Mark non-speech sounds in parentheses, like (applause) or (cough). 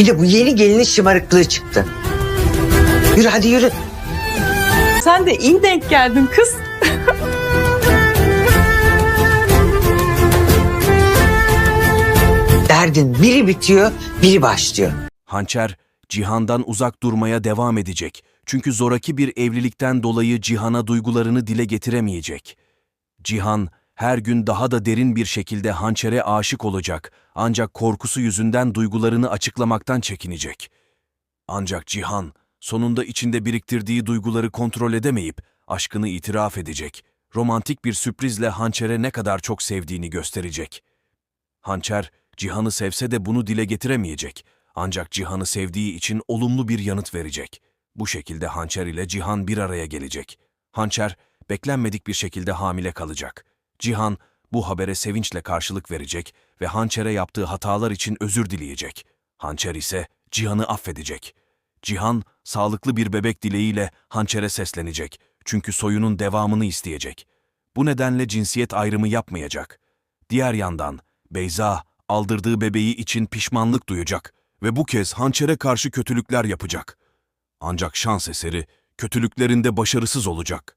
Bir de bu yeni gelinin şımarıklığı çıktı. Yürü hadi yürü. Sen de iyi denk geldin kız. (laughs) Derdin biri bitiyor, biri başlıyor. Hançer, Cihan'dan uzak durmaya devam edecek. Çünkü zoraki bir evlilikten dolayı Cihan'a duygularını dile getiremeyecek. Cihan, her gün daha da derin bir şekilde Hançer'e aşık olacak. Ancak korkusu yüzünden duygularını açıklamaktan çekinecek. Ancak Cihan, sonunda içinde biriktirdiği duyguları kontrol edemeyip aşkını itiraf edecek. Romantik bir sürprizle Hançer'e ne kadar çok sevdiğini gösterecek. Hançer, Cihan'ı sevse de bunu dile getiremeyecek. Ancak Cihan'ı sevdiği için olumlu bir yanıt verecek. Bu şekilde Hançer ile Cihan bir araya gelecek. Hançer, beklenmedik bir şekilde hamile kalacak. Cihan, bu habere sevinçle karşılık verecek ve Hançer'e yaptığı hatalar için özür dileyecek. Hançer ise Cihan'ı affedecek. Cihan, sağlıklı bir bebek dileğiyle Hançer'e seslenecek. Çünkü soyunun devamını isteyecek. Bu nedenle cinsiyet ayrımı yapmayacak. Diğer yandan, Beyza, aldırdığı bebeği için pişmanlık duyacak ve bu kez hançere karşı kötülükler yapacak. Ancak şans eseri kötülüklerinde başarısız olacak.